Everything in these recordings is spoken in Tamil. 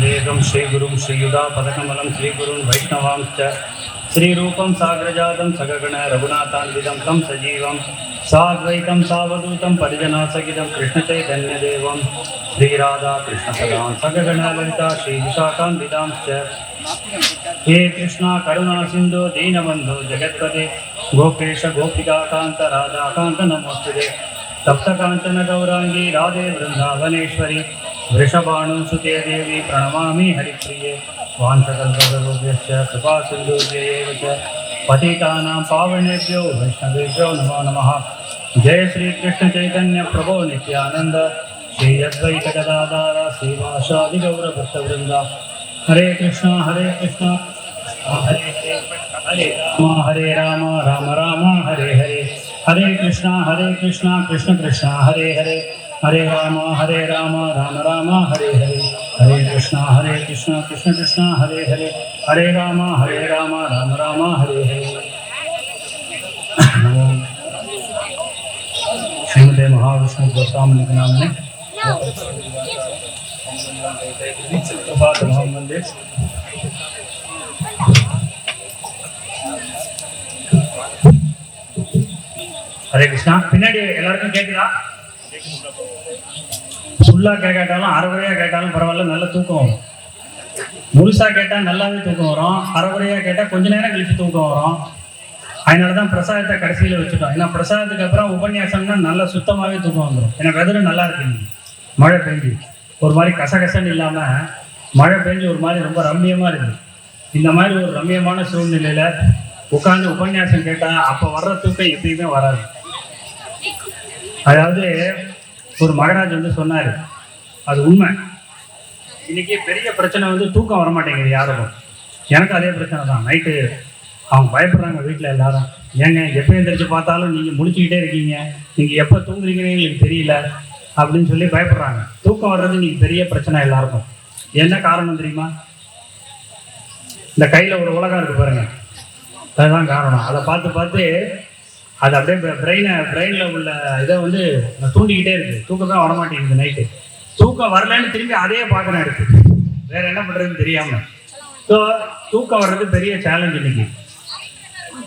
श्रीवेदं श्रीगुरुं श्रीयुधापदकमलं श्रीगुरुं वैष्णवांश्च श्रीरूपं साग्रजातं सगगण रघुनाथान्वितं तं सजीवं साद्वैतं सावधूतं परिजनासगितं कृष्णचैतन्यदेवं श्रीराधा कृष्णसदां सगगण ललिता श्रीविशाखान्वितांश्च हे कृष्णा करुणा सिन्धु दीनबन्धु जगत्पते गोपेश गोपिकान्त राधाकान्त नमोस्तुते सप्तकाञ्चन गौराङ्गी राधे वृन्दावनेश्वरि वृषभानुसुते देवी प्रणमामि हरिप्रिये वाञ्छकल्पतरुभ्यश्च कृपा सिन्धुभ्येव च, पतितानां पावनेभ्यो, वैष्णवेभ्यो नमो नमः। जय श्रीकृष्णचैतन्य प्रभो नित्यानन्द। श्री अद्वैत गदाधार श्रीवासादिगौरभक्तवृन्द हरे कृष्ण हरे कृष्ण। हरे हरे राम हरे राम राम राम, हरे हरे। हरे कृष्ण हरे कृष्ण कृष्ण कृष्ण, हरे हरे। हरे राम हरे राम राम राम हरे हरे हरे कृष्ण हरे कृष्ण कृष्ण कृष्ण हरे हरे हरे राम हरे राम राम राम हरे हरे नमो श्रीमते महाविष्णु गोस्वामी के नाम में प्रभात मोहम्मद ஹரே கிருஷ்ணா பின்னாடி எல்லாருக்கும் கேட்குதா ஃபுல்லாக கேட்காட்டாலும் அரைகுறையாக கேட்டாலும் பரவாயில்ல நல்ல தூக்கம் வரும். முழுசாக கேட்டால் நல்லாவே தூக்கம் வரும். அரைவரையாக கேட்டால் கொஞ்ச நேரம் கழிச்சு தூக்கம் வரும். அதனால தான் பிரசாதத்தை கடைசியில் வச்சுட்டோம். ஏன்னா பிரசாதத்துக்கு அப்புறம் உபன்யாசம்னா நல்லா சுத்தமாகவே தூக்கம் வந்துடும் ஏன்னா வெதரும் நல்லா இருக்குங்க மழை பெஞ்சு ஒரு மாதிரி கசகசன்னு இல்லாமல் மழை பெஞ்சு ஒரு மாதிரி ரொம்ப ரம்மியமாக இருக்குது. இந்த மாதிரி ஒரு ரம்மியமான சூழ்நிலையில் உட்காந்து உபன்யாசம் கேட்டால் அப்போ வர்ற தூக்கம் எப்பயுமே வராது. அதாவது ஒரு மகராஜ் வந்து சொன்னார் அது உண்மை. இன்னைக்கு பெரிய பிரச்சனை வந்து தூக்கம் வர மாட்டேங்குது யாருக்கும். எனக்கு அதே பிரச்சனை தான். நைட்டு அவங்க பயப்படுறாங்க வீட்டில் எல்லாரும். ஏங்க எப்போ எந்திரிச்சு பார்த்தாலும் நீங்கள் முடிச்சுக்கிட்டே இருக்கீங்க. நீங்கள் எப்போ தூங்குறீங்கன்னு எங்களுக்கு தெரியல அப்படின்னு சொல்லி பயப்படுறாங்க. தூக்கம் வர்றது இன்னைக்கு பெரிய பிரச்சனை எல்லாருக்கும். என்ன காரணம் தெரியுமா? இந்த கையில் ஒரு உலகம் இருக்கு பாருங்க. அதுதான் காரணம். அதை பார்த்து பார்த்து அது அப்படியே பிரெயினை பிரெயினில் உள்ள இதை வந்து தூண்டிக்கிட்டே இருக்கு. தூக்கம் தான் வரமாட்டேங்குது நைட்டு தூக்கம் வரலன்னு திரும்பி அதையே பார்க்கணும் இருக்கு வேற என்ன பண்ணுறதுன்னு தெரியாமல் ஸோ தூக்கம் வர்றது பெரிய சேலஞ்ச் இன்னைக்கு.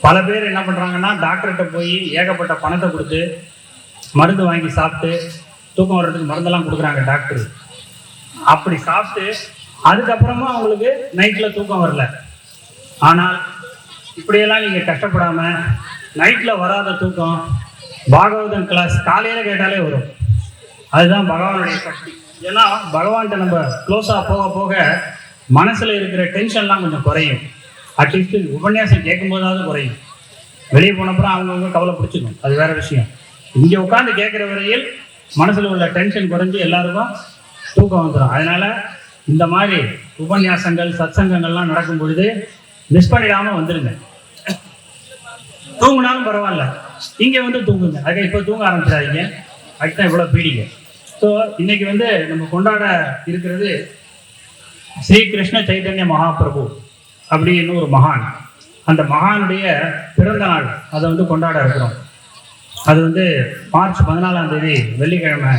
பல பேர் என்ன பண்ணுறாங்கன்னா டாக்டர்கிட்ட போய் ஏகப்பட்ட பணத்தை கொடுத்து மருந்து வாங்கி சாப்பிட்டு தூக்கம் வர்றதுக்கு மருந்தெல்லாம் கொடுக்குறாங்க டாக்டர் அப்படி சாப்பிட்டு அதுக்கப்புறமா அவங்களுக்கு நைட்டில் தூக்கம் வரல. ஆனால் இப்படியெல்லாம் நீங்கள் கஷ்டப்படாமல் நைட்டில் வராத தூக்கம். பாகவதம் கிளாஸ் காலையில் கேட்டாலே வரும். அதுதான் பகவானுடைய சக்தி. ஏன்னா பகவான்கிட்ட நம்ம க்ளோஸாக போக போக மனசில் இருக்கிற டென்ஷன்லாம் கொஞ்சம் குறையும். அட்லீஸ்ட் உபன்யாசம் கேட்கும் போதாவது குறையும். வெளியே போனப்புறம் அவங்கவுங்க கவலை பிடிச்சிக்கும். அது வேற விஷயம். இங்கே உட்காந்து கேட்குற வரையில் மனசில் உள்ள டென்ஷன் குறைஞ்சி எல்லாருக்கும் தூக்கம் வந்துடும் அதனால இந்த மாதிரி உபன்யாசங்கள் சத்சங்கங்கள்லாம் நடக்கும் பொழுது மிஸ் பண்ணிடாமல் வந்துருங்க. தூங்குனாலும் பரவாயில்ல. இங்கே வந்து தூங்குங்க. அதுக்கு இப்போ தூங்க ஆரம்பிச்சிடாதீங்க. அதுதான் இவ்வளோ பீடிங்க. ஸோ இன்னைக்கு வந்து நம்ம கொண்டாட இருக்கிறது ஸ்ரீ கிருஷ்ண சைதன்ய மகாபிரபு அப்படின்னு ஒரு மகான். அந்த மகானுடைய பிறந்த நாள் அதை வந்து கொண்டாட இருக்கிறோம். அது வந்து மார்ச் பதினாலாம் தேதி வெள்ளிக்கிழமை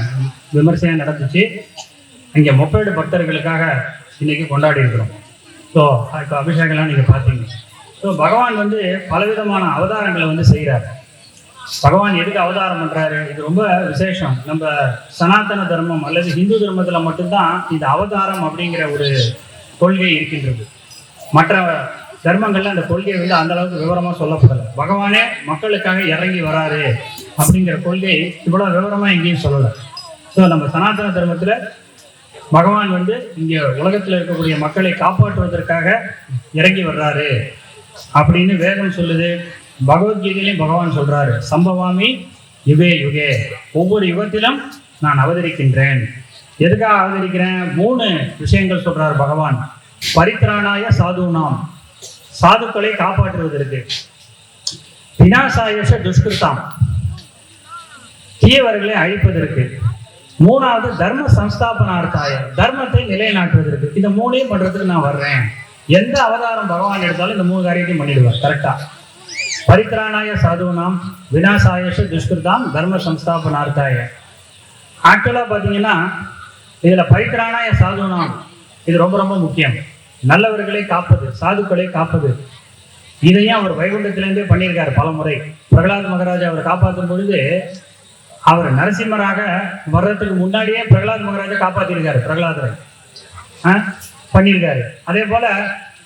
விமர்சையாக நடந்துச்சு. இங்கே முப்பேடு பக்தர்களுக்காக இன்னைக்கு கொண்டாடி இருக்கிறோம். ஸோ அதுக்கு அபிஷேகம்லாம் நீங்கள் பார்த்தீங்க. ஸோ பகவான் வந்து பலவிதமான அவதாரங்களை வந்து செய்கிறார் பகவான் எதுக்கு அவதாரம் பண்ணுறாரு இது ரொம்ப விசேஷம். நம்ம சனாதன தர்மம் அல்லது ஹிந்து தர்மத்தில் மட்டும்தான் இந்த அவதாரம் அப்படிங்கிற ஒரு கொள்கை இருக்கின்றது. மற்ற தர்மங்கள்ல அந்த கொள்கை வந்து அந்த அளவுக்கு விவரமா சொல்லப்படலை. பகவானே மக்களுக்காக இறங்கி வராரு அப்படிங்கிற கொள்கை இவ்வளவு விவரமா எங்கேயும் சொல்லலை. ஸோ நம்ம சனாதன தர்மத்துல பகவான் வந்து இங்க உலகத்துல இருக்கக்கூடிய மக்களை காப்பாற்றுவதற்காக இறங்கி வர்றாரு. அப்படின்னு வேதம் சொல்லுது. பகவத்கீதையிலையும் பகவான் சொல்றாரு சம்பவாமி யுகே யுகே. ஒவ்வொரு யுகத்திலும் நான் அவதரிக்கின்றேன். எதுக்காக அவதரிக்கிறேன்? மூணு விஷயங்கள் சொல்றார் பகவான். பரித்ராணாய சாதுனாம். சாதுக்களை காப்பாற்றுவதற்கு. வினாசாயச துஷ்கிருதாம் தீயவர்களை அழிப்பதற்கு. மூணாவது தர்ம சம்ஸ்தாபனார்த்தாய. தர்மத்தை நிலைநாட்டுவதற்கு. இந்த மூணையும் பண்றதுக்கு நான் வர்றேன். எந்த அவதாரம் பகவான் எடுத்தாலும் இந்த மூணு காரியத்தையும் பண்ணிடுவார் கரெக்டா பரித்ராணாய சாதுனாம் வினாசாயச துஷ்கிருதாம் தர்ம சம்ஸ்தாபனார்த்தாய ஆக்சுவலாக பார்த்தீங்கன்னா இதில் பரித்ராணாய சாதுவனாம் இது ரொம்ப ரொம்ப முக்கியம். நல்லவர்களை காப்பது சாதுக்களை காப்பது. இதையும் அவர் வைகுண்டத்திலேருந்தே பண்ணியிருக்காரு பல முறை. பிரகலாத் மகாராஜா அவர் காப்பாற்றும் பொழுது அவர் நரசிம்மராக வர்றதுக்கு முன்னாடியே பிரகலாத் மகாராஜா காப்பாத்திருக்காரு பிரகலாதரை. ஆ? பண்ணியிருக்காரு. அதே போல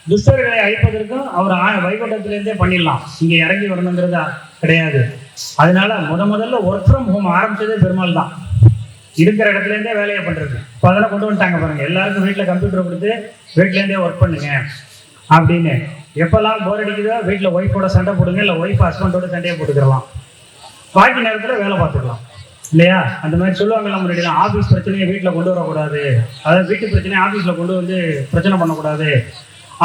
துஷ்டர்களை அழிப்பதற்கும் அவர் ஆ- வைகுண்டத்திலேருந்தே பண்ணிடலாம். இங்க இறங்கி வரணுங்கிறதா கிடையாது. அதனால முத முதல்ல ஒர்க் ஃப்ரம் ஹோம் ஆரம்பிச்சதே பெருமாள் தான். இருக்கிற இடத்துல இருந்தே வேலையை பண்றது. இப்போ அதெல்லாம் கொண்டு வந்துட்டாங்க பாருங்க. எல்லாருக்கும் வீட்டுல கம்ப்யூட்டர் கொடுத்து வீட்ல இருந்தே ஒர்க் பண்ணுங்க அப்படின்னு. எப்பெல்லாம் போர் அடிக்குதோ வீட்டுல ஒய்ஃபோட சண்டை போடுங்க இல்ல ஒய்ஃப் ஹஸ்பண்டோட சண்டையை போட்டுக்கலாம் பாக்கி நேரத்துல வேலை பார்த்துக்கலாம். இல்லையா? அந்த மாதிரி சொல்லுவாங்க நம்மளுடைய ஆஃபீஸ் பிரச்சனையை வீட்டில் கொண்டு வரக்கூடாது. அதாவது வீட்டு பிரச்சனையை ஆஃபீஸில் கொண்டு வந்து பிரச்சனை பண்ணக்கூடாது.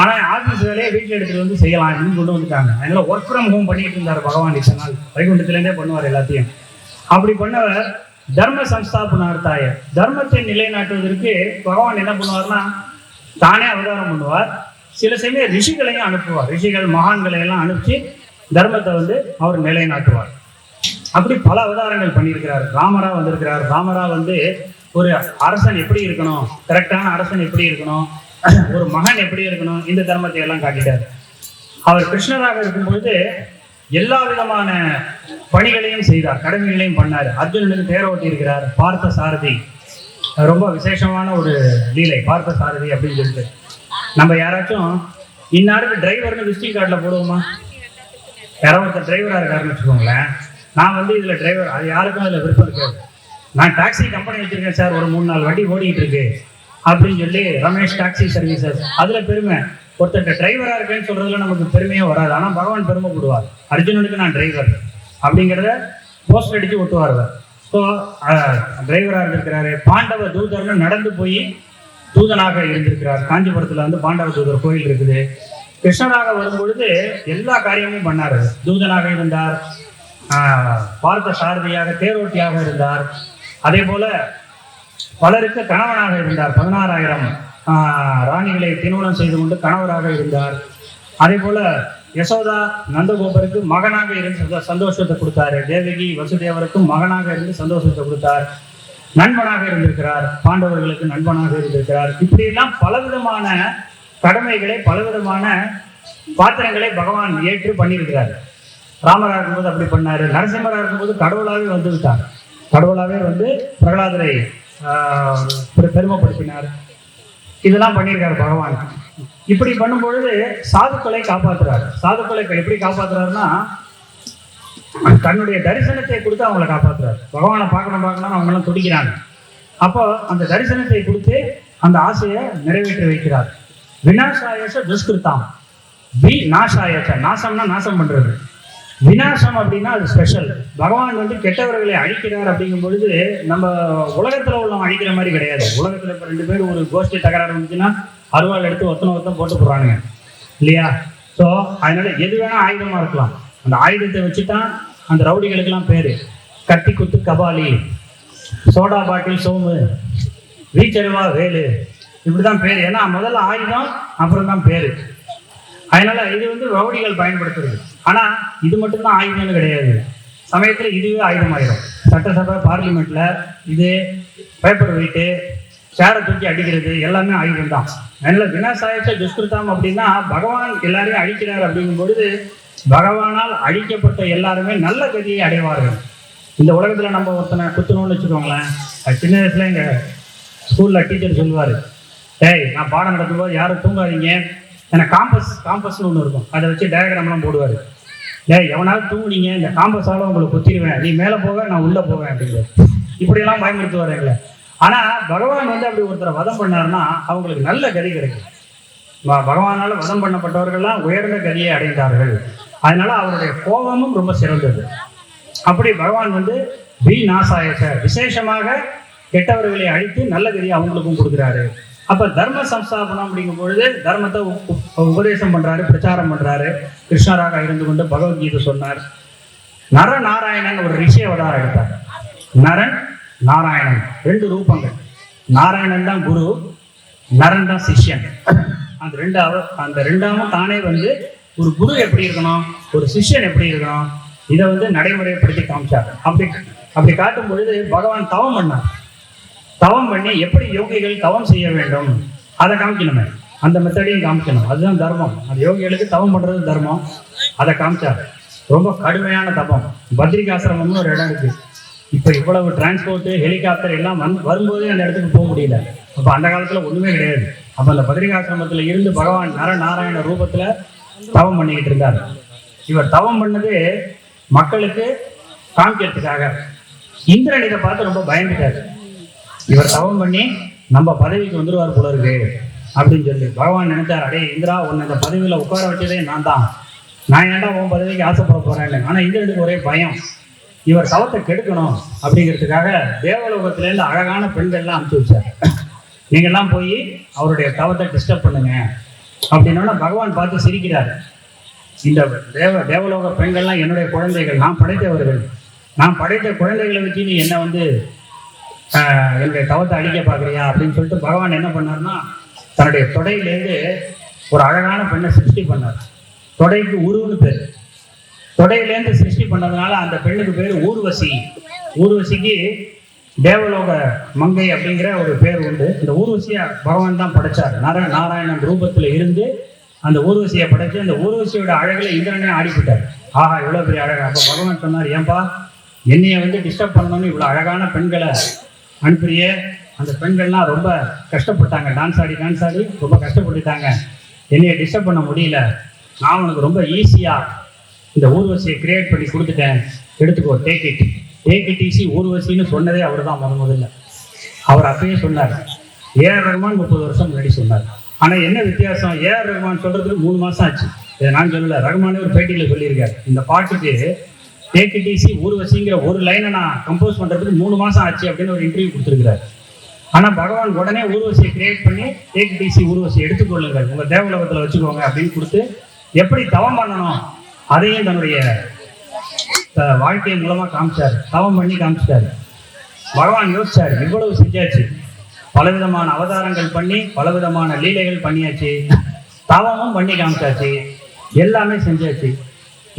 ஆனால் ஆஃபீஸ் வேலையை வீட்டில் எடுத்துகிட்டு வந்து செய்யலாம் அப்படின்னு கொண்டு வந்துட்டாங்க. அதனால ஒர்க் ஃப்ரம் ஹோம் பண்ணிட்டு இருந்தார் பகவான் இத்தனை நாள். பண்ணுவார் எல்லாத்தையும். அப்படி பண்ணவர் தர்ம சம்ஸ்தாபனார்த்தாய தர்மத்தை நிலைநாட்டுவதற்கு பகவான் என்ன பண்ணுவார்னா தானே அவதாரம் பண்ணுவார். சில சமயம் ரிஷிகளையும் அனுப்புவார். ரிஷிகள் மகான்களை எல்லாம் அனுப்பிச்சு தர்மத்தை வந்து அவர் நிலைநாட்டுவார். அப்படி பல அவதாரங்கள் பண்ணியிருக்கிறார். ராமரா வந்திருக்கிறார். ராமரா வந்து ஒரு அரசன் எப்படி இருக்கணும்? கரெக்டான அரசன் எப்படி இருக்கணும்? ஒரு மகன் எப்படி இருக்கணும்? இந்த தர்மத்தை எல்லாம் காட்டிட்டார். அவர் கிருஷ்ணராக இருக்கும்பொழுது எல்லா விதமான பணிகளையும் செய்தார். கடமைகளையும் பண்ணார். அர்ஜுனனுக்கு தேர ஓட்டி இருக்கிறார் பார்த்த சாரதி. ரொம்ப விசேஷமான ஒரு லீலை. பார்த்த சாரதி அப்படின்னு சொல்லிட்டு. நம்ம யாராச்சும் இன்னாருக்கு டிரைவர்னு விசிட்டிங் கார்டில் போடுவோமா? யாராவது ஒருத்தர் டிரைவராக இருக்காருன்னு வச்சுக்கோங்களேன். நான் வந்து இதில் டிரைவர் அது யாருக்கும் அதில் விருப்பம் இருக்காது. நான் டாக்ஸி கம்பெனி வச்சிருக்கேன் சார் ஒரு மூணு நாலு வண்டி ஓடிக்கிட்டு இருக்கு அப்படின்னு சொல்லி ரமேஷ் டாக்ஸி சர்வீசஸ் அதில் பெருமை. ஒருத்தர் டிரைவராக இருக்கேன்னு சொல்கிறதுல நமக்கு பெருமையே வராது. ஆனால் பகவான் பெருமைப்படுவார் அர்ஜுனனுக்கு நான் டிரைவர் அப்படிங்கிறத போஸ்டர் அடித்து ஒட்டுவார் ஸோ டிரைவராக இருந்திருக்கிறாரு. பாண்டவ தூதர்னு நடந்து போய் தூதனாக இருந்திருக்கிறார். காஞ்சிபுரத்தில் வந்து பாண்டவ தூதர் கோயில் இருக்குது. கிருஷ்ணனாக வரும்பொழுது எல்லா காரியமும் பண்ணார் தூதனாக இருந்தார். பார்த்த சாரதியாக தேரோட்டியாக இருந்தார். அதே போல பலருக்கு கணவனாக இருந்தார். பதினாறாயிரம் ராணிகளை திருமணம் செய்து கொண்டு கணவராக இருந்தார். அதே போல யசோதா நந்தகோபருக்கு மகனாக இருந்து சந்தோ- சந்தோஷத்தை கொடுத்தாரு. தேவகி வசுதேவருக்கும் மகனாக இருந்து சந்தோஷத்தை கொடுத்தார். நண்பனாக இருந்திருக்கிறார். பாண்டவர்களுக்கு நண்பனாக இருந்திருக்கிறார். இப்படியெல்லாம் பலவிதமான கடமைகளை பலவிதமான பாத்திரங்களை பகவான் ஏற்று பண்ணியிருக்கிறார். ராமராக இருக்கும்போது அப்படி பண்ணார். நரசிம்மராக இருக்கும்போது கடவுளாகவே வந்து விட்டார். கடவுளாகவே வந்து பிரகலாதரை பெருமைப்படுத்தினார். இதெல்லாம் பண்ணியிருக்காரு பகவான். இப்படி பண்ணும்பொழுது சாதுக்களை காப்பாத்துறாரு. சாதுக்களை எப்படி காப்பாற்றுறாருன்னா தன்னுடைய தரிசனத்தை கொடுத்து அவங்கள காப்பாற்றுறார் பகவானை பார்க்கணும் பார்க்கணும்னு அவங்களாம் துடிக்கிறாங்க. அப்போ அந்த தரிசனத்தை கொடுத்து அந்த ஆசையை நிறைவேற்றி வைக்கிறார். வினாசாயச துஷ்கிருத்தாம். வி நாசாயச. நாசம்னா நாசம் பண்றது. விநாசம் அப்படின்னா அது ஸ்பெஷல் பகவான் வந்து கெட்டவர்களை அழிக்கிறார் அப்படிங்கும் பொழுது நம்ம உலகத்தில் உள்ளவங்க அழிக்கிற மாதிரி கிடையாது. உலகத்தில் இப்போ ரெண்டு பேரும் ஒரு கோஷ்டி தகராறு இருந்துச்சுன்னா அருவாள் எடுத்து ஒத்தனை ஒத்தம் போட்டு போடுறானுங்க இல்லையா? ஸோ அதனால எது வேணால் ஆயுதமாக இருக்கலாம். அந்த ஆயுதத்தை வச்சு தான் அந்த ரவுடிகளுக்கெல்லாம் பேர். கத்தி குத்து கபாலி சோடா பாட்டில் சோமு வீச்சருவா வேலு. இப்படி தான் பேர். ஏன்னா முதல்ல ஆயுதம் அப்புறம் தான் பேர். அதனால இது வந்து ரவுடிகள் பயன்படுத்துறது. ஆனா இது மட்டும்தான் ஆயுதம்னு கிடையாது. சமயத்துல இதுவே ஆயுதமாயிரும். சட்டசபை பார்லிமெண்ட்ல இது பேப்பர் வெயிட்டு சேரை தூக்கி அடிக்கிறது எல்லாமே ஆயுதம் தான் நல்ல வினாசாயச்ச துஷ்கிருத்தம் அப்படின்னா பகவான் எல்லாரையும் அழிக்கிறார் அப்படிங்கும் பொழுது பகவானால் அழிக்கப்பட்ட எல்லாருமே நல்ல கதியை அடைவார்கள். இந்த உலகத்துல நம்ம ஒருத்தனை குத்தணும்னு வச்சுக்கோங்களேன். அது சின்ன வயசுல எங்க ஸ்கூல்ல டீச்சர் சொல்லுவாரு. டேய் நான் பாடம் நடத்தும்போது யாரும் தூங்காதீங்க. ஏன்னா காம்பஸ் காம்பஸ்னு ஒன்று இருக்கும். அதை வச்சு டயக்ராம்லாம் போடுவார். டேய் எவனாவது தூங்குனீங்க இந்த காம்பஸால உங்களை குத்திடுவேன். நீ மேலே போக நான் உள்ளே போவேன் அப்படிங்கிறது இப்படியெல்லாம் பயமுறுத்துவார் எங்களை. ஆனால் பகவான் வந்து அப்படி ஒருத்தரை வதம் பண்ணார்னா அவங்களுக்கு நல்ல கதி கிடைக்கும். பகவானால் வதம் பண்ணப்பட்டவர்கள்லாம் உயர்ந்த கதியை அடைந்தார்கள். அதனால அவருடைய கோபமும் ரொம்ப சிறந்தது. அப்படி பகவான் வந்து வி நாசாயச விசேஷமாக கெட்டவர்களை அழித்து நல்ல கதியை அவங்களுக்கும் கொடுக்குறாரு. அப்ப தர்ம சம்ஸ்தாபனம் அப்படிங்கும் பொழுது தர்மத்தை உ- உபதேசம் பண்றாரு பிரச்சாரம் பண்றாரு. கிருஷ்ணராக இருந்து கொண்டு பகவத்கீதை சொன்னார். நரநாராயணன் ஒரு ரிஷி அவதாரம் எடுத்தார். நரன் நாராயணன். ரெண்டு ரூபங்கள். நாராயணன் தான் குரு நரன் தான் சிஷ்யன். அந்த ரெண்டாவது அந்த ரெண்டாவும் தானே வந்து ஒரு குரு எப்படி இருக்கணும் ஒரு சிஷ்யன் எப்படி இருக்கணும் இதை வந்து நடைமுறைப்படுத்தி காமிச்சார். அப்படி அப்படி காட்டும் பொழுது பகவான் தவம் பண்ணார். தவம் பண்ணி எப்படி யோகிகள் தவம் செய்ய வேண்டும்? அதை காமிக்கணுமே. அந்த மெத்தடையும் காமிக்கணும். அதுதான் தர்மம். அந்த யோகிகளுக்கு தவம் பண்ணுறது தர்மம். அதை காமிச்சார். ரொம்ப கடுமையான தபம். பத்ரிகாசிரமம்னு ஒரு இடம் இருக்கு. இப்போ இவ்வளவு டிரான்ஸ்போர்ட்டு ஹெலிகாப்டர் எல்லாம் வந்து வரும்போதே அந்த இடத்துக்கு போக முடியல. அப்போ அந்த காலத்தில் ஒன்றுமே கிடையாது. அப்போ அந்த பத்ரிகாசிரமத்துல இருந்து பகவான் நர நாராயண ரூபத்தில் தவம் பண்ணிக்கிட்டு இருந்தார். இவர் தவம் பண்ணது மக்களுக்கு காமிக்கிறதுக்காக. இந்திரன் இதை பார்த்து ரொம்ப பயந்துட்டாரு. இவர் தவம் பண்ணி நம்ம பதவிக்கு வந்துடுவார் போல இருக்கு அப்படின்னு சொல்லி பகவான் நினைச்சார் அடே இந்திரா உன்னை இந்த பதவியில் உட்கார வச்சதே நான் தான். நான் ஏன்டா உன் பதவிக்கு ஆசைப்பட போகிறேன் இல்லை? ஆனால் இந்திரனுக்கு ஒரே பயம். இவர் தவத்தை கெடுக்கணும் அப்படிங்கிறதுக்காக தேவலோகத்துல இருந்து அழகான பெண்கள்லாம் அனுப்பிச்சு வச்சார். நீங்கள்லாம் போய் அவருடைய தவத்தை டிஸ்டர்ப் பண்ணுங்க. அப்படின்னா பகவான் பார்த்து சிரிக்கிறார். இந்த தேவ தேவலோக பெண்கள்லாம் என்னுடைய குழந்தைகள் நான் படைத்தவர்கள். நான் படைத்த குழந்தைகளை வச்சு நீ என்ன வந்து என்னுடைய தவத்தை அழிக்க பார்க்குறியா அப்படின்னு சொல்லிட்டு பகவான் என்ன பண்ணார்னா தன்னுடைய தொடையிலேருந்து ஒரு அழகான பெண்ணை சிருஷ்டி பண்ணார். தொடைக்கு உருவுன்னு பேர். தொடையிலேருந்து சிருஷ்டி பண்ணதுனால அந்த பெண்ணுக்கு பேர் ஊர்வசி. ஊர்வசிக்கு தேவலோக மங்கை அப்படிங்கிற ஒரு பேர் உண்டு. இந்த ஊர்வசியை பகவான் தான் படைச்சார். நாராயண நாராயணன் ரூபத்தில் இருந்து அந்த ஊர்வசியை படைச்சு அந்த ஊர்வசியோட அழகில் இந்திரனே ஆடிவிட்டார் ஆஹா இவ்வளோ பெரிய அழகா. அப்போ பகவான் சொன்னார் ஏன்பா என்னைய வந்து டிஸ்டர்ப் பண்ணணும்னு இவ்வளோ அழகான பெண்களை அனுப்புறியே அந்த பெண்கள்லாம் ரொம்ப கஷ்டப்பட்டாங்க. டான்ஸ் ஆடி டான்ஸ் ஆடி ரொம்ப கஷ்டப்பட்டுட்டாங்க. என்னைய டிஸ்டர்ப் பண்ண முடியல. நான் உனக்கு ரொம்ப ஈஸியாக இந்த ஊர்வசியை கிரியேட் பண்ணி கொடுத்துட்டேன். எடுத்துக்கோ take it take it easy ஊர்வசின்னு சொன்னதே அவர் தான் முத முதல்ல. அவர் அப்பயே சொன்னார். ஏஆர் ரஹ்மான் முப்பது வருஷம் முன்னாடி சொன்னார். ஆனால் என்ன வித்தியாசம்? ஏஆர் ரஹ்மான் சொல்கிறதுக்கு மூணு மாதம் ஆச்சு. இதை நான் சொல்லலை. ரஹ்மானே ஒரு பேட்டியில் சொல்லியிருக்கார். இந்த பாட்டுக்கு டேக் ஊர்வசிங்கிற ஒரு லைனை நான் கம்போஸ் பண்ணுறதுக்கு மூணு மாதம் ஆச்சு அப்படின்னு ஒரு இன்டர்வியூ கொடுத்துருக்கிறார். ஆனால் பகவான் உடனே ஊர்வசியை கிரியேட் பண்ணி டேக் டிசி ஊர்வசி எடுத்துக்கொள்ளுங்கள் உங்கள் தேவலோகத்தில் வச்சுக்கோங்க அப்படின்னு கொடுத்து எப்படி தவம் பண்ணணும்? அதையும் தன்னுடைய வாழ்க்கை மூலமாக காமிச்சார். தவம் பண்ணி காமிச்சிட்டாரு பகவான் யோசிச்சார் இவ்வளவு செஞ்சாச்சு. பலவிதமான அவதாரங்கள் பண்ணி பலவிதமான லீலைகள் பண்ணியாச்சு. தவமும் பண்ணி காமிச்சாச்சு. எல்லாமே செஞ்சாச்சு.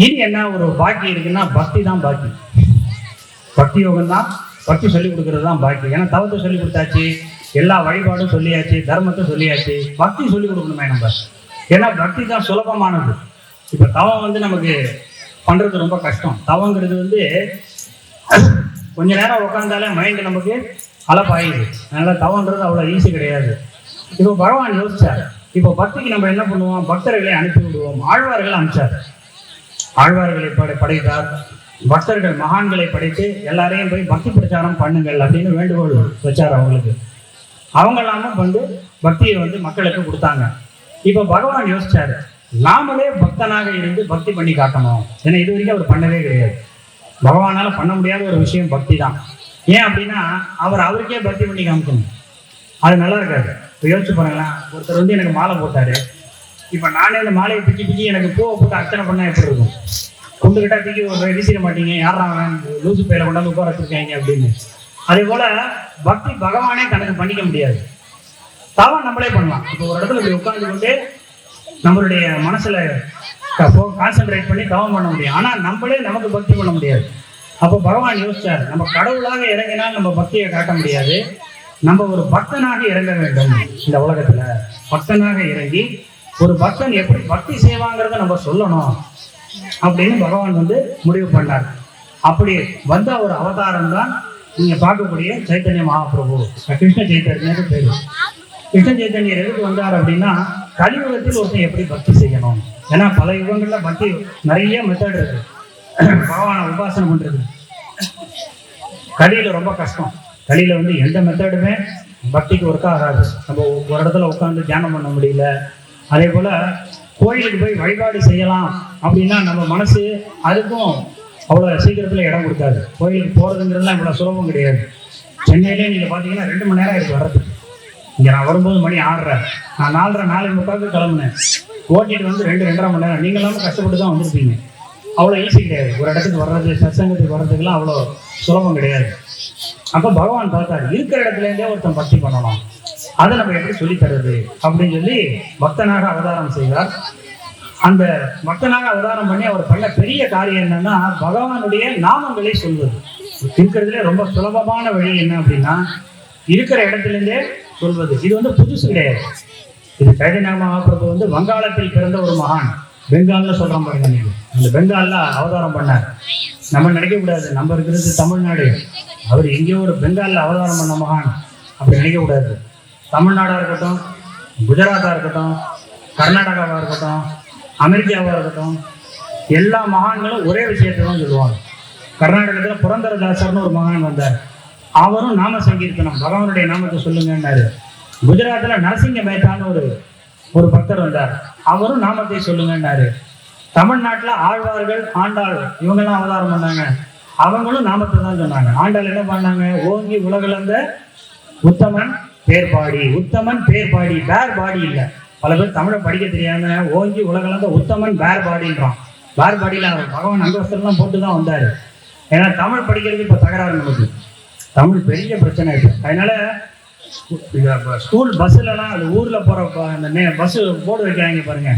இனி என்ன ஒரு பாக்கி இருக்குன்னா பக்தி தான் பாக்கி. பக்தி யோகம் தான் பக்தி சொல்லிக் கொடுக்கறது தான் பாக்கி. ஏன்னா தவத்தை சொல்லி கொடுத்தாச்சு எல்லா வழிபாடும் சொல்லியாச்சு தர்மத்தை சொல்லியாச்சு பக்தி சொல்லி கொடுக்கணுமே நம்ம. ஏன்னா பக்தி தான் சுலபமானது. இப்போ தவம் வந்து நமக்கு பண்ணுறது ரொம்ப கஷ்டம். தவங்கிறது வந்து கொஞ்ச நேரம் உட்காந்தாலே மைண்டு நமக்கு அலப்பாயுது. அதனால் தவன்றது அவ்வளோ ஈஸி கிடையாது. இப்போ பகவான் யோசிச்சார் இப்போ பக்திக்கு நம்ம என்ன பண்ணுவோம்? பக்தர்களை அனுப்பி விடுவோம். ஆழ்வார்களை அனுப்பிச்சார். ஆழ்வார்களை படை படைத்தார். பக்தர்கள் மகான்களை படைத்து எல்லாரையும் போய் பக்தி பிரச்சாரம் பண்ணுங்கள் அப்படின்னு வேண்டுகோள் வச்சார் அவங்களுக்கு. அவங்க வந்து பக்தியை வந்து மக்களுக்கு கொடுத்தாங்க. இப்போ பகவான் யோசிச்சாரு நாமளே பக்தனாக இருந்து பக்தி பண்ணி காட்டணும். ஏன்னா இது வரைக்கும் அவர் பண்ணவே கிடையாது. பகவானால் பண்ண முடியாத ஒரு விஷயம் பக்தி தான். ஏன் அப்படின்னா அவர் அவருக்கே பக்தி பண்ணி காமிக்கணும். அது நல்லா இருக்காது. இப்போ யோசிச்சு பாருங்களேன் ஒருத்தர் வந்து எனக்கு மாலை போட்டார். இப்போ நானே அந்த மாலையை பிச்சு பிச்சு எனக்கு பூவை போட்டு அர்ச்சனை பண்ணால் எப்படி இருக்கும்? கொண்டுகிட்டா தூக்கி ஒரு வீசிட மாட்டீங்க. யாரா லூசு பையில கொண்டாந்து உட்கார வச்சிருக்காங்க அப்படின்னு. அதே போல பக்தி பகவானே கணக்கு பண்ணிக்க முடியாது. தவம் நம்மளே பண்ணலாம். இப்போ ஒரு இடத்துல இப்படி உட்கார்ந்து கொண்டு நம்மளுடைய மனசுல கான்சென்ட்ரேட் பண்ணி தவம் பண்ண முடியும். ஆனால் நம்மளே நமக்கு பக்தி பண்ண முடியாது. அப்போ பகவான் யோசிச்சார் நம்ம கடவுளாக இறங்கினால் நம்ம பக்தியை காட்ட முடியாது. நம்ம ஒரு பக்தனாக இறங்க வேண்டும் இந்த உலகத்துல. பக்தனாக இறங்கி ஒரு பக்தன் எப்படி பக்தி செய்வாங்கிறத நம்ம சொல்லணும் அப்படின்னு பகவான் வந்து முடிவு பண்ணார் அப்படி வந்த ஒரு அவதாரம் தான் நீங்க பார்க்கக்கூடிய சைத்தன்ய மகாபிரபு. கிருஷ்ண சைத்தன்யர் பேரு. கிருஷ்ண சைத்தன்யர் எதுக்கு வந்தார் அப்படின்னா கலியுகத்தில் ஒருத்தன் எப்படி பக்தி செய்யணும்? ஏன்னா பல யுகங்கள்ல பக்தி நிறைய மெத்தட் இருக்கு. பகவானை உபாசனை பண்றது. கலியில ரொம்ப கஷ்டம். கலியில வந்து எந்த மெத்தடுமே பக்திக்கு ஒர்க் ஆகாது. நம்ம ஒரு இடத்துல உட்காந்து தியானம் பண்ண முடியல. அதே போல் கோயிலுக்கு போய் வழிபாடு செய்யலாம் அப்படின்னா நம்ம மனசு அதுக்கும் அவ்வளோ சீக்கிரத்தில் இடம் கொடுக்காது. கோயிலுக்கு போகிறதுங்கிறதுலாம் இவ்வளோ சுலபம் கிடையாது. சென்னையிலே நீங்கள் பார்த்தீங்கன்னா ரெண்டு மணி நேரம் இருக்கு வர்றதுக்கு. இங்கே நான் வரும்போது மணி ஆடுறேன் நான் நாலரை நாலு முக்காவுக்கு கிளம்புனேன். ஓட்டிட்டு வந்து ரெண்டு ரெண்டரை மணி நேரம். நீங்கள் கஷ்டப்பட்டு தான் வந்திருப்பீங்க. அவ்வளோ ஈஸி கிடையாது. ஒரு இடத்துக்கு வர்றது சத்சங்கத்துக்கு வர்றதுக்குலாம் அவ்வளோ சுலபம் கிடையாது. அப்ப பகவான் பார்த்தாரு இருக்கிற இடத்துல இருந்தே ஒருத்தன் பக்தி பண்ணணும். அதை நம்ம எப்படி சொல்லி தருது அப்படின்னு சொல்லி பக்தனாக அவதாரம் செய்தார். அந்த பக்தனாக அவதாரம் பண்ணி அவர் பண்ண பெரிய காரியம் என்னன்னா பகவானுடைய நாமங்களை சொல்வது. இருக்கிறதுல ரொம்ப சுலபமான வழி என்ன அப்படின்னா இருக்கிற இடத்துல இருந்தே சொல்வது. இது வந்து புதுசு கிடையாது. இது சைதன்ய மகாபிரபு வந்து வங்காளத்தில் பிறந்த ஒரு மகான். பெங்கால்ல சொல்ற பாருங்க அந்த பெங்கால்ல அவதாரம் பண்ணார். நம்ம நினைக்க கூடாது. நம்ம இருக்கிறது தமிழ்நாடு. அவர் எங்கேயோ ஒரு பெங்காலில் அவதாரம் பண்ண மகான். அப்படி நினைக்க கூடாது இருக்கட்டும் குஜராத்தாக இருக்கட்டும் கர்நாடகாவாக இருக்கட்டும் அமெரிக்காவாக இருக்கட்டும் எல்லா மகான்களும் ஒரே விஷயத்தை தான் சொல்லுவாங்க. கர்நாடகத்தில் புரந்தரதாசர்னு ஒரு மகான் வந்தார். அவரும் நாம சங்கீர்த்தனம் பகவானுடைய நாமத்தை சொல்லுங்கன்னாரு. குஜராத்தில் நரசிங்க மேத்தான்னு ஒரு ஒரு பக்தர் வந்தார். அவரும் நாமத்தை சொல்லுங்கன்னாரு. தமிழ்நாட்டில் ஆழ்வார்கள் ஆண்டாள் இவங்கெல்லாம் அவதாரம் பண்ணாங்க. அவங்களும் நாமத்தை தான் சொன்னாங்க. ஆண்டாள் என்ன பண்ணாங்க? ஓங்கி உலகளந்த உத்தமன் பேர் பாடி. உத்தமன் பேர் பாடி பேர் பாடி இல்லை. பல பேர் தமிழை படிக்க தெரியாம ஓங்கி உலகளந்த உத்தமன் பேர் பாடின்றான். பேர் பாடியில் அவர் பகவான் அங்கவஸ்திரம்லாம் போட்டு தான் வந்தார். ஏன்னா தமிழ் படிக்கிறது இப்போ தகராறு நமக்கு தமிழ் பெரிய பிரச்சனை இருக்கு அதனால ஸ்கூல் பஸ்ஸுலலாம் அது ஊரில் போகிற அந்த பஸ்ஸு போர்டு வைக்கிறாங்க பாருங்க.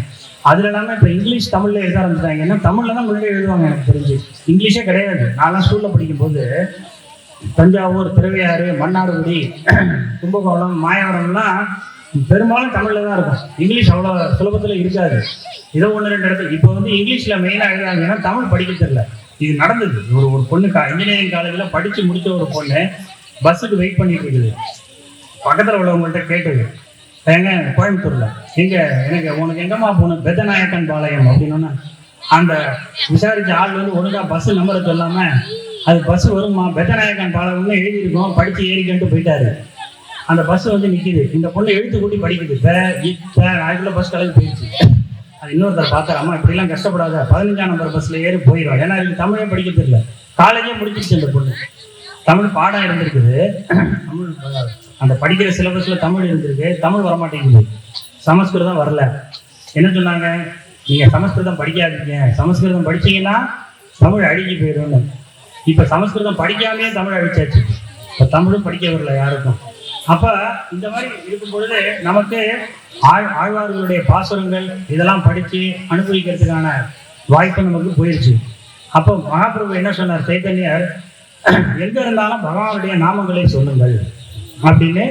அதுல இல்லாமல் இப்போ இங்கிலீஷ் தமிழ்ல எழுத ஆரம்பிச்சிட்டாங்க. ஏன்னா தமிழ்ல தான் முன்னாடி எழுதுவாங்க எனக்கு தெரிஞ்சு. இங்கிலீஷே கிடையாது. நான்லாம் ஸ்கூல்ல படிக்கும்போது தஞ்சாவூர் திருவையாறு மன்னார்குடி கும்பகோணம் மாயவரம்லாம் பெரும்பாலும் தமிழ்ல தான் இருக்கும். இங்கிலீஷ் அவ்வளோ சுலபத்தில் இருக்காது. ஏதோ ஒன்று ரெண்டு இடத்துல. இப்போ வந்து இங்கிலீஷில் மெயினாக எழுதுறாங்கன்னா தமிழ் படிக்க தெரியல. இது நடந்தது. ஒரு ஒரு பொண்ணு கா இன்ஜினியரிங் காலேஜில் படித்து முடித்த ஒரு பொண்ணு பஸ்ஸுக்கு வெயிட் பண்ணிட்டு இருக்குது. பக்கத்தில் உள்ளவங்கள்ட்ட கேட்டது ஏங்க கோயம்புத்தூர்ல? எங்க எனக்கு உனக்கு எங்கம்மா போகணும் பெத்தநாயக்கன் பாளையம் அப்படின்னா அந்த விசாரிச்ச ஆள் வந்து ஒழுங்கா பஸ் நம்பரை சொல்லாம அது பஸ் வருமா பெத்தநாயக்கன் பாளையம்னு எழுதியிருக்கோம் படிச்சு ஏறிக்கன்ட்டு போயிட்டாரு. அந்த பஸ் வந்து நிற்கிது இந்த பொண்ணு எழுத்து கூட்டி படிக்குது. பே இப்ப அதுக்குள்ள பஸ் கலந்து போயிடுச்சு அது இன்னொருத்தர் பார்த்தா அம்மா இப்படிலாம் கஷ்டப்படாத பதினஞ்சாம் நம்பர் பஸ்ல ஏறி போயிடும் ஏன்னா இதுக்கு தமிழே படிக்க தெரியல காலேஜே முடிச்சிருச்சு அந்த பொண்ணு. தமிழ் பாடம் இருந்திருக்குது. தமிழ் அஹ், அந்த படிக்கிற சிலபஸில் தமிழ் இருந்திருக்கு. தமிழ் வரமாட்டேங்குது. சமஸ்கிருதம் வரல. என்ன சொன்னாங்க? நீங்கள் சமஸ்கிருதம் படிக்காதீங்க. சமஸ்கிருதம் படிச்சீங்கன்னா தமிழ் அழுகி போயிடும்னு. இப்போ சமஸ்கிருதம் படிக்காமே தமிழ் அழிச்சாச்சு. இப்போ தமிழும் படிக்க வரல யாருக்கும். அப்போ இந்த மாதிரி இருக்கும் பொழுது நமக்கு ஆழ் ஆழ்வார்களுடைய பாசுரங்கள் இதெல்லாம் படித்து அனுபவிக்கிறதுக்கான வாய்ப்பு நமக்கு போயிடுச்சு அப்போ மகாபிரபு என்ன சொன்னார் சைத்தன்யர் எங்க இருந்தாலும் பகவானுடைய நாமங்களை சொல்லுங்கள். அப்படின்னு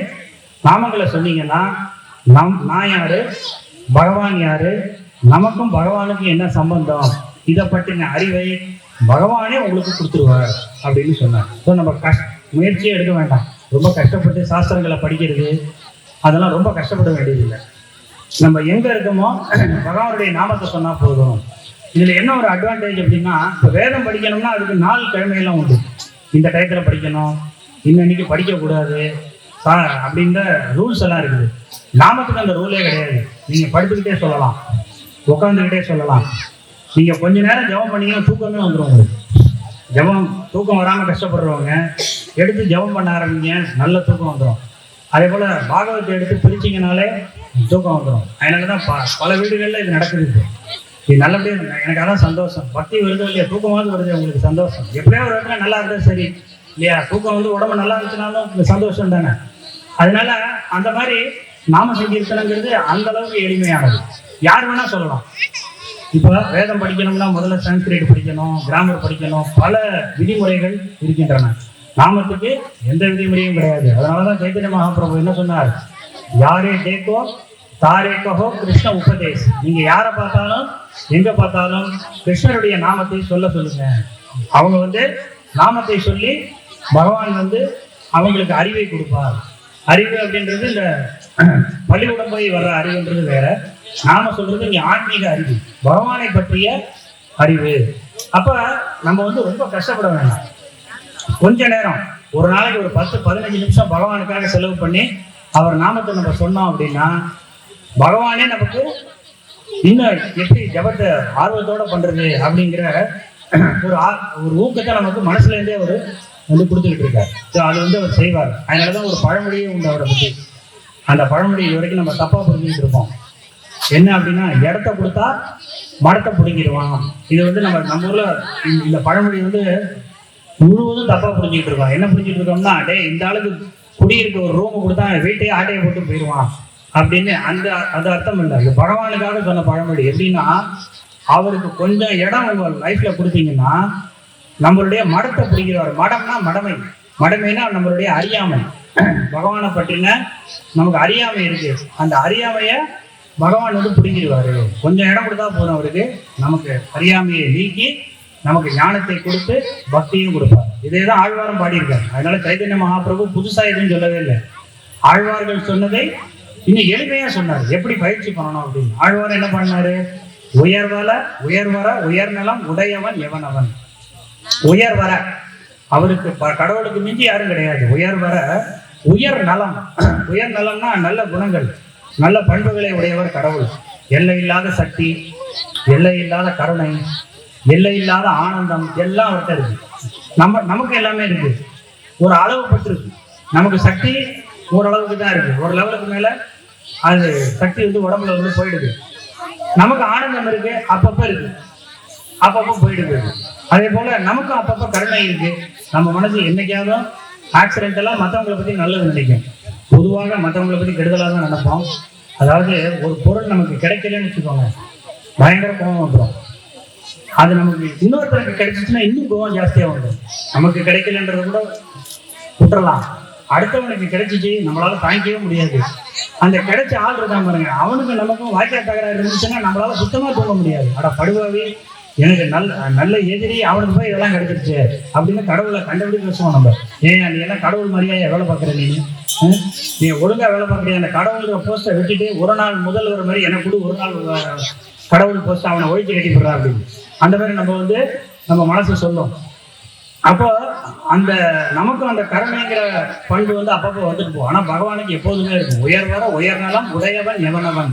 நாமங்களை சொன்னீங்கன்னா நம் நான் யாரு? பகவான் யாரு? நமக்கும் பகவானுக்கும் என்ன சம்பந்தம்? இதை பற்றின அறிவை பகவானே உங்களுக்கு கொடுத்துருவார் அப்படின்னு சொன்னார். ஸோ நம்ம கஷ் முயற்சியே எடுக்க வேண்டாம். ரொம்ப கஷ்டப்பட்டு சாஸ்திரங்களை படிக்கிறது அதெல்லாம் ரொம்ப கஷ்டப்பட வேண்டியதில்லை. நம்ம எங்கே இருக்கோமோ பகவானுடைய நாமத்தை சொன்னால் போதும். இதில் என்ன ஒரு அட்வான்டேஜ் அப்படின்னா இப்போ வேதம் படிக்கணும்னா அதுக்கு நாலு கிழமையெல்லாம் உண்டு. இந்த டயத்தில் படிக்கணும் இன்னன்னைக்கு படிக்கக்கூடாது அப்படின்ற ரூல்ஸ் எல்லாம் இருக்குது. நாமத்துக்கு அந்த ரூலே கிடையாது. நீங்கள் படுத்துக்கிட்டே சொல்லலாம். உட்காந்துக்கிட்டே சொல்லலாம். நீங்கள் கொஞ்ச நேரம் ஜெபம் பண்ணீங்கன்னா தூக்கமே வந்துடும் உங்களுக்கு. ஜெபம் தூக்கம் வராமல் கஷ்டப்படுறவங்க எடுத்து ஜெபம் பண்ண ஆரம்பிங்க நல்ல தூக்கம் வந்துடும் அதே போல் பாகவத்தை எடுத்து பிரிச்சிங்கனாலே தூக்கம் வந்துடும் அதனால தான் ப- பல வீடுகளில் இது நடக்குது இது. நல்லபடியாக எனக்கு அதான் சந்தோஷம். பக்தி வருது இல்லையா? தூக்கமாவது வருது உங்களுக்கு சந்தோஷம். எப்படியாவது ஒரு இடத்துல நல்லா இருந்தால் சரி. இல்லையா? தூக்கம் வந்து உடம்பு நல்லா இருந்துச்சுனாலும் சந்தோஷம் தானே. அதனால அந்த மாதிரி நாம சங்கீர்த்தனங்கிறது அந்த அளவுக்கு எளிமையானது. யார் வேணா சொல்லலாம். இப்போ வேதம் படிக்கணும்னா முதல்ல சான்ஸ்கிரிட் படிக்கணும் கிராமர் படிக்கணும் பல விதிமுறைகள் இருக்கின்றன. நாமத்துக்கு எந்த விதிமுறையும் கிடையாது. அதனாலதான் சைத்தன்ய மகாபிரபு என்ன சொன்னார்? யாரே டேக்கோ தாரே கஹோ கிருஷ்ண உபதேஷ் நீங்க யாரை பார்த்தாலும் எங்க பார்த்தாலும் கிருஷ்ணருடைய நாமத்தை சொல்ல சொல்லுங்க. அவங்க வந்து நாமத்தை சொல்லி பகவான் வந்து அவங்களுக்கு அறிவை கொடுப்பார். அறிவு அப்படின்றது இந்த பள்ளிக்கூடம் போய் வர்ற அறிவுன்றது வேற. நாம சொல்றது இங்க ஆன்மீக அறிவு. பகவானை பற்றிய அறிவு. அப்ப நம்ம வந்து ரொம்ப கஷ்டப்பட வேண்டாம். கொஞ்ச நேரம். ஒரு நாளைக்கு ஒரு பத்து பதினஞ்சு நிமிஷம் பகவானுக்காக செலவு பண்ணி அவர் நாமத்தை நம்ம சொன்னோம் அப்படின்னா பகவானே நமக்கு இன்னும் எப்படி ஜபத்தை ஆர்வத்தோட பண்றது அப்படிங்கிற ஒரு ஆ- ஒரு ஊக்கத்தை நமக்கு மனசுல இருந்தே ஒரு வந்து கொடுத்துக்கிட்டு இருக்காரு ஸோ அது வந்து அவர் செய்வார். அதனாலதான் ஒரு பழமொழியே உண்டு அவரை பத்தி. அந்த பழமொழி வரைக்கும் நம்ம தப்பா புரிஞ்சுக்கிட்டு இருப்போம். என்ன அப்படின்னா இடத்த கொடுத்தா மரத்தை பிடிங்கிடுவான். இது வந்து நம்ம நம்ம ஊர்ல இந்த- பழமொழி வந்து முழுவதும் தப்பா புரிஞ்சுக்கிட்டு இருக்கோம் என்ன புரிஞ்சுட்டு இருக்கோம்னா டே இந்த ஆளுக்கு குடியிருக்க ஒரு ரூம் கொடுத்தா வீட்டையே ஆட்டையை போட்டு போயிடுவான் அப்படின்னு அந்த அது அர்த்தம் இல்லை. இது பகவானுக்காக சொன்ன பழமொழி. எப்படின்னா அவருக்கு கொஞ்சம் இடம் உங்க லைஃப்ல கொடுத்தீங்கன்னா நம்மளுடைய மடத்தை பிடிக்கிறவர். மடம்னா மடமை. மடமைனா நம்மளுடைய அறியாமை. பகவானை பற்றின நமக்கு அறியாமை இருக்கு. அந்த அறியாமைய பகவான் வந்து பிடிக்கிடுவாரு கொஞ்சம் இடம் கொடுத்தா போதும் அவருக்கு. நமக்கு அறியாமையை நீக்கி நமக்கு ஞானத்தை கொடுத்து பக்தியும் கொடுப்பார். இதே தான் ஆழ்வாரம் பாடியிருக்காரு. அதனால சைதன்ய மகாபிரபு புதுசா எதுவும் சொல்லவே இல்லை. ஆழ்வார்கள் சொன்னதை இன்னும் எளிமையா சொன்னார். எப்படி பயிற்சி பண்ணணும் அப்படின்னு. ஆழ்வார் என்ன பண்ணாரு? உயர்வல உயர்வர உயர்நலம் உடையவன் எவனவன்? உயர் வர. அவருக்கு ப- கடவுளுக்கு மிஞ்சி யாரும் கிடையாது. உயர் வர உயர் நலம். உயர் நலம்னா நல்ல குணங்கள். நல்ல பண்புகளை உடையவர் கடவுள். எல்லை இல்லாத சக்தி எல்லை இல்லாத கருணை எல்லை இல்லாத ஆனந்தம் எல்லாம் அவர்கிட்ட இருக்கு. நம்ம நமக்கு எல்லாமே இருக்கு. ஒரு அளவு பட்டிருக்கு. நமக்கு சக்தி ஓரளவுக்கு தான் இருக்கு. ஒரு லெவலுக்கு மேல அது சக்தி வந்து உடம்புல வந்து போயிடுது. நமக்கு ஆனந்தம் இருக்கு. அப்பப்போ இருக்கு. அப்பப்போ போயிடுது. அதே போல நமக்கும் அப்பப்போ கருணை இருக்கு. நம்ம மனசு என்னைக்காவது ஆக்சிடென்ட் எல்லாம் மற்றவங்களை பத்தி நல்லது நினைக்கும். பொதுவாக மற்றவங்களை பத்தி கெடுதலாக தான் நினைப்போம். அதாவது ஒரு பொருள் நமக்கு கிடைக்கலன்னு வச்சுக்கோங்க. பயங்கர கோபம் வந்துடும் அது நமக்கு இன்னொருத்தருக்கு கிடைச்சிச்சுன்னா இன்னும் கோவம் ஜாஸ்தியாக வந்துடும் நமக்கு கிடைக்கலன்றத கூட விட்டுறலாம் அடுத்தவனுக்கு கிடைச்சிச்சு நம்மளால தாங்கிக்கவே முடியாது. அந்த கிடைச்ச ஆள் இருக்கான் பாருங்க. அவனுக்கு நமக்கும் வாய்க்கா தகராறு இருந்துச்சுன்னா நம்மளால சுத்தமா தூங்க முடியாது. அட படுவாவே. எனக்கு நல்ல நல்ல எதிரி அவனுக்கு போய் இதெல்லாம் கிடைச்சிருச்சு அப்படின்னு கடவுளை கண்டுபிடி பேசுவோம் நம்ம. ஏன் நீ எல்லாம் கடவுள் மாதிரியா வேலை பார்க்குற நீ? நீ ஒழுங்காக வேலை பார்க்குறிய? அந்த கடவுளுக்கு போஸ்ட்டை விட்டுட்டு ஒரு நாள் முதல்வர் மாதிரி எனக்கு கொடு ஒரு நாள் கடவுள் போஸ்ட் அவனை ஒழிச்சு கட்டி போடுறா அப்படின்னு. அந்த மாதிரி நம்ம வந்து நம்ம மனசு சொல்லும். அப்போ அந்த நமக்கும் அந்த கருணைங்கிற பண்பு வந்து அப்பப்போ வந்துட்டு போகும். ஆனால் பகவானுக்கு எப்போதுமே இருக்கும். உயர்வர உயர்நலம் உடையவன் எவனவன்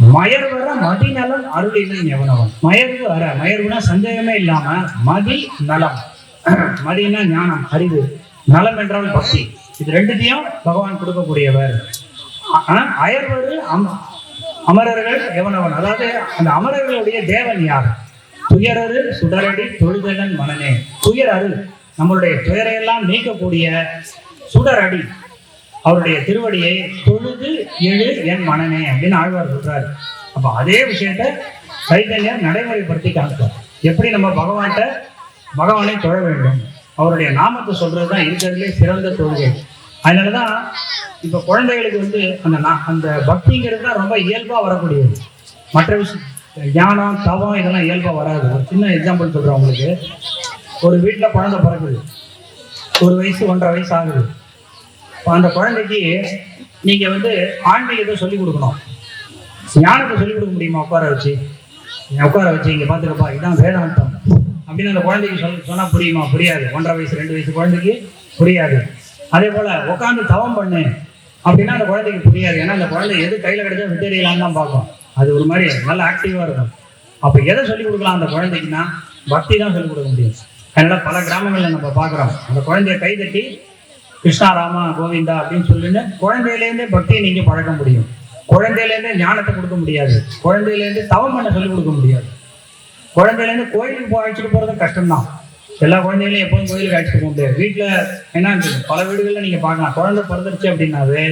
மயர்வர மதிநலம் அருளினன் எவனவன் மயர்வு வர மயர்வுனா சந்தேகமே இல்லாம மதி நலம். மதினா ஞானம் அறிவு. நலம் என்றால் பக்தி. இது ரெண்டுத்தையும் பகவான் கொடுக்கக்கூடியவர். ஆ- அயர்வரு அம் அமரர்கள் எவனவன் அதாவது அந்த அமரர்களுடைய தேவன் யார்? துயரரு சுடரடி தொழுதலன் மனநே துயரரு நம்மளுடைய துயரையெல்லாம் நீக்கக்கூடிய சுடரடி. அவருடைய திருவடியை தொழுது எழு என் மனமே அப்படின்னு ஆழ்வார் சொல்றாரு. அப்ப அதே விஷயத்த சைதன்யம் நடைமுறைப்படுத்தி காமிச்சார் எப்படி நம்ம பகவான்கிட்ட பகவானை தொழ வேண்டும்? அவருடைய நாமத்தை சொல்றது தான் இருக்கிறதுலே சிறந்த தொழுகை. அதனால தான் இப்போ குழந்தைகளுக்கு வந்து அந்த அந்த பக்திங்கிறது தான் ரொம்ப இயல்பாக வரக்கூடியது. மற்ற விஷயம் ஞானம் தவம் இதெல்லாம் இயல்பாக வராது. ஒரு சின்ன எக்ஸாம்பிள் சொல்கிறேன் உங்களுக்கு. ஒரு வீட்டில் குழந்தை பிறகுது ஒரு வயசு ஒன்றரை வயசு ஆகுது. அந்த குழந்தைக்கு நீங்க வந்து ஆன்மீகத்தை சொல்லிக் கொடுக்கணும். ஞானத்தை சொல்லிக் கொடுக்க முடியுமா? உட்கார வச்சு. உட்கார வச்சு இங்க பாத்துக்கப்பா இதான் வேதாந்தம். அப்படின்னு அந்த குழந்தைக்கு சொல் சொன்னா புரியுமா? புரியாது. ஒன்றரை வயசு ரெண்டு வயசு குழந்தைக்கு புரியாது. அதே போல உட்காந்து தவம் பண்ணு. அப்படின்னா அந்த குழந்தைக்கு புரியாது. ஏன்னா அந்த குழந்தை எது கையில கிடைச்சா விட்டறியலான்னு தான் பார்க்கும். அது ஒரு மாதிரி நல்ல ஆக்டிவா இருக்கும். அப்ப எதை சொல்லிக் கொடுக்கலாம் அந்த குழந்தைக்குன்னா? பக்தி தான் சொல்லிக் கொடுக்க முடியும். அதனால பல கிராமங்கள்ல நம்ம பார்க்குறோம். அந்த குழந்தைய கை கிருஷ்ணாராமா கிருஷ்ணா ராமா கோவிந்தா அப்படின்னு சொல்லிட்டு குழந்தையிலேருந்தே பக்தியை நீங்க பழக்க முடியும். குழந்தையிலேருந்தே ஞானத்தை கொடுக்க முடியாது. குழந்தையிலேருந்து தவம் பண்ண சொல்லிக் கொடுக்க முடியாது. குழந்தையிலேருந்து கோயிலுக்கு போய் அழைச்சிட்டு போறது கஷ்டம்தான். எல்லா குழந்தைகளையும் எப்போதும் கோயிலுக்கு அழைச்சிட்டு போக முடியாது. வீட்டில் என்ன பல வீடுகளில் நீங்க பார்க்கலாம். குழந்தை பிறந்துருச்சு அப்படின்னாவே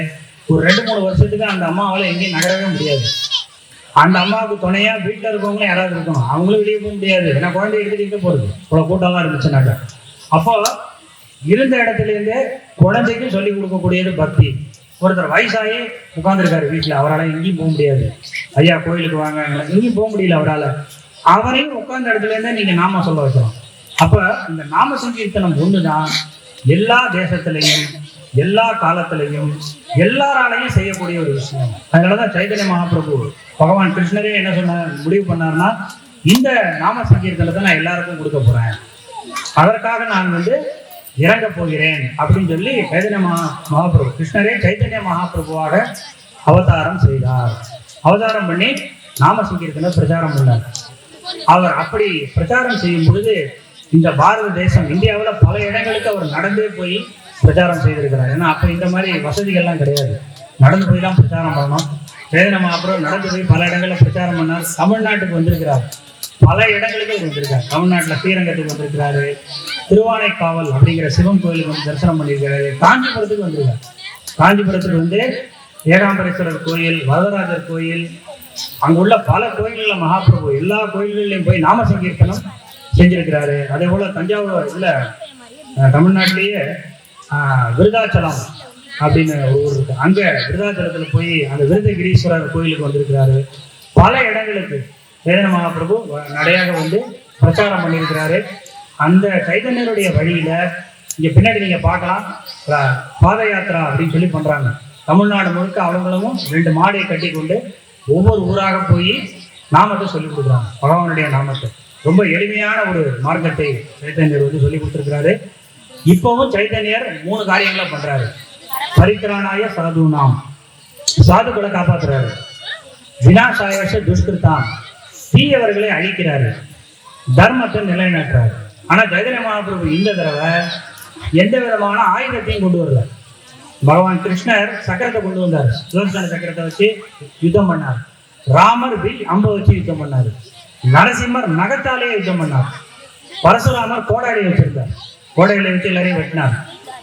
ஒரு ரெண்டு மூணு வருஷத்துக்கு அந்த அம்மாவால எங்கேயும் நகரவே முடியாது. அந்த அம்மாவுக்கு துணையா வீட்டில் இருக்கவங்களும் யாராவது இருக்கணும். அவங்களும் வெளியே போக முடியாது. ஏன்னா குழந்தை எடுத்துக்கிட்டு போறது? இவ்வளோ கூட்டம்லாம் இருந்துச்சுனாக்க அப்போ இருந்த இடத்துல இருந்தே குழந்தைக்கும் சொல்லி கொடுக்கக்கூடியது பக்தி. ஒருத்தர் வயசாகி உட்காந்துருக்காரு வீட்டில் அவரால் எங்கேயும் போக முடியாது. ஐயா கோயிலுக்கு வாங்க. எங்கேயும் போக முடியல அவரால். அவரையும் உட்கார்ந்த இடத்துல இருந்தே நாம சொல்ல வைக்கிறோம். அப்போ இந்த நாம சங்கீர்த்தனம் தான் எல்லா தேசத்துலேயும் எல்லா காலத்திலையும் எல்லாராலையும் செய்யக்கூடிய ஒரு விஷயம். அதனாலதான் சைதன்ய மகாபிரபு பகவான் கிருஷ்ணரே என்ன சொன்ன முடிவு பண்ணார்னா இந்த நாம சங்கீர்த்தனத்தை நான் எல்லாருக்கும் கொடுக்க போகிறேன் அதற்காக நான் வந்து இறங்க போகிறேன் அப்படின்னு சொல்லி சைதன்ய மகா மகாபிரபு கிருஷ்ணரே சைதன்ய மகாபிரபுவாக அவதாரம் செய்தார். அவதாரம் பண்ணி நாம சங்கீர்த்தனை பிரச்சாரம் பண்ணார். அவர் அப்படி பிரச்சாரம் செய்யும் பொழுது இந்த பாரத தேசம் இந்தியாவில் பல இடங்களுக்கு அவர் நடந்தே போய் பிரச்சாரம் செய்திருக்கிறார். ஏன்னா அப்போ இந்த மாதிரி வசதிகள்லாம் கிடையாது. நடந்து போய் தான் பிரச்சாரம் பண்ணணும். வேதனை அப்புறம் நடந்து போய் பல இடங்களில் பிரச்சாரம் பண்ணார். தமிழ்நாட்டுக்கு வந்திருக்கிறார். பல இடங்களுக்கு வந்திருக்காரு. தமிழ்நாட்டில் ஸ்ரீரங்கத்துக்கு வந்திருக்கிறாரு. திருவானைக்காவல் அப்படிங்கிற சிவன் கோயிலுக்கு வந்து தரிசனம் பண்ணியிருக்கிறாரு. காஞ்சிபுரத்துக்கு வந்திருக்காரு. காஞ்சிபுரத்துக்கு வந்து ஏகாம்பரேஸ்வரர் கோயில் வரதராஜர் கோயில் அங்குள்ள பல கோயில்களில் மகாபிரபு எல்லா கோயில்கள்லையும் போய் நாம சங்கீர்த்தனம் செஞ்சிருக்கிறாரு. அதே போல தஞ்சாவூர் இதுல தமிழ்நாட்டிலேயே விருதாச்சலம் அப்படின்னு ஒரு ஊர் இருக்கு. அங்கே விருதாச்சலத்தில் போய் அந்த விருதகிரீஸ்வரர் கோயிலுக்கு வந்திருக்கிறாரு. பல இடங்களுக்கு வேதன மகாபிரபு வ- நடையாக வந்து பிரச்சாரம் பண்ணியிருக்கிறாரு. அந்த சைதன்யருடைய வழியில இங்க பின்னாடி நீங்க பார்க்கலாம். பாத யாத்திரா அப்படின்னு சொல்லி பண்றாங்க. தமிழ்நாடு முழுக்க அவங்களும் ரெண்டு மாடையை கட்டி கொண்டு ஒவ்வொரு ஊராக போய் நாமத்தை சொல்லி கொடுக்குறாங்க. பகவானுடைய நாமத்தை. ரொம்ப எளிமையான ஒரு மார்க்கத்தை சைத்தன்யர் வந்து சொல்லி கொடுத்துருக்கிறாரு. இப்பவும் சைத்தன்யர் மூணு காரியங்களை பண்றாரு. பரித்திரானாய சாது நாம் சாதுக்களை காப்பாத்துறாரு. வினாசாயச துஷ்கிருத்தான் தீயவர்களை அழிக்கிறாரு. தர்மத்தை நிலைநாட்டுறாரு. ஆனா ஜெகதன மகாபிரபு இந்த தடவை எந்த விதமான ஆயுதத்தையும் கொண்டு வரல. பகவான் கிருஷ்ணர் சக்கரத்தை கொண்டு வந்தார். சுதர்சன சக்கரத்தை வச்சு யுத்தம் பண்ணார். ராமர் வில் அம்பை வச்சு யுத்தம் பண்ணார். நரசிம்மர் நகத்தாலேயே யுத்தம் பண்ணார். பரசுராமர் கோடாடி வச்சிருந்தார். கோடைகளை வச்சு எல்லாரையும் வெட்டினார்.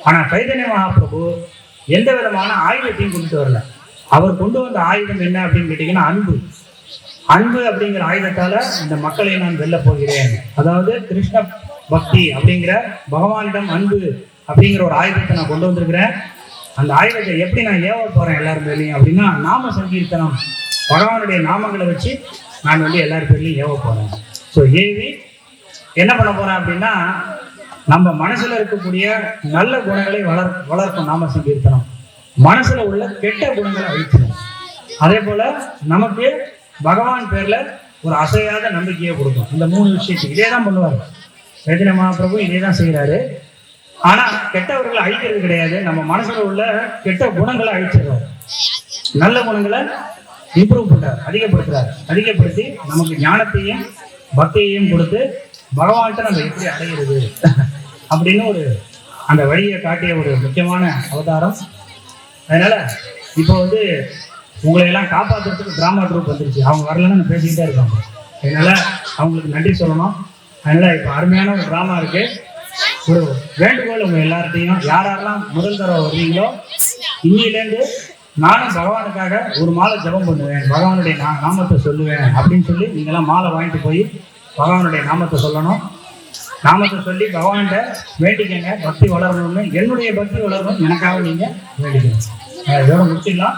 ஆனா சைதன்ய மகாபிரபு எந்த விதமான ஆயுதத்தையும் கொண்டு வரல. அவர் கொண்டு வந்த ஆயுதம் என்ன அப்படின்னு கேட்டீங்கன்னா அன்பு. அன்பு அப்படிங்கிற ஆயுதத்தால இந்த மக்களை நான் வெல்ல போகிறேன். அதாவது கிருஷ்ண பக்தி அப்படிங்கிற பகவானிடம் அன்பு அப்படிங்கிற ஒரு ஆயுதத்தை நான் கொண்டு வந்திருக்கிறேன். அந்த ஆயுதத்தை எப்படி நான் ஏவ போறேன் எல்லாரும் பேர்லையும் அப்படின்னா நாம சங்கீர்த்தனம் பகவானுடைய நாமங்களை வச்சு நான் வந்து எல்லார் பேர்லையும் ஏவ போறேன். ஸோ ஏவி என்ன பண்ண போறேன் அப்படின்னா நம்ம மனசுல இருக்கக்கூடிய நல்ல குணங்களை வளர் வளர்க்கும் நாம சங்கீர்த்தனம். மனசுல உள்ள கெட்ட குணங்களை அழிக்கணும் அதே போல நமக்கு பகவான் பேர்ல ஒரு அசையாத நம்பிக்கையை கொடுக்கும். இந்த மூணு விஷயத்துக்கு இதே தான் பண்ணுவார். சைதன்ய மகாபிரபு இதே தான் செய்கிறாரு ஆனா கெட்டவர்களை அழிக்கிறது கிடையாது. நம்ம மனசுல உள்ள கெட்ட குணங்களை அழிச்சிடுறாரு நல்ல குணங்களை இம்ப்ரூவ் பண்ணுறார் அதிகப்படுத்துறார். அதிகப்படுத்தி நமக்கு ஞானத்தையும் பக்தியையும் கொடுத்து பகவான்கிட்ட நம்ம எப்படி அடைகிறது அப்படின்னு ஒரு அந்த வழியை காட்டிய ஒரு முக்கியமான அவதாரம். அதனால இப்போ வந்து உங்களை எல்லாம் காப்பாற்றுறதுக்கு டிராமா ட்ரூப் வந்துருச்சு. அவங்க வரலன்னு பேசிக்கிட்டே இருக்காங்க அதனால அவங்களுக்கு நன்றி சொல்லணும். அதனால இப்போ அருமையான ஒரு டிராமா இருக்கு. ஒரு வேண்டுகோள் உங்க எல்லார்ட்டையும் யார் யாரெல்லாம் முதல் தடவை வர்றீங்களோ இன்னிலேருந்து நானும் பகவானுக்காக ஒரு மாலை ஜெபம் பண்ணுவேன். பகவானுடைய நா நாமத்தை சொல்லுவேன் அப்படின்னு சொல்லி நீங்களாம் மாலை வாங்கிட்டு போய் பகவானுடைய நாமத்தை சொல்லணும். நாமத்தை சொல்லி பகவான்கிட்ட வேண்டிக்கங்க. பக்தி வளரணும்னு. என்னுடைய பக்தி வளரணும் எனக்காக நீங்கள் வேண்டிக்கணும் அஹ் இதோட முடிச்சிடலாம்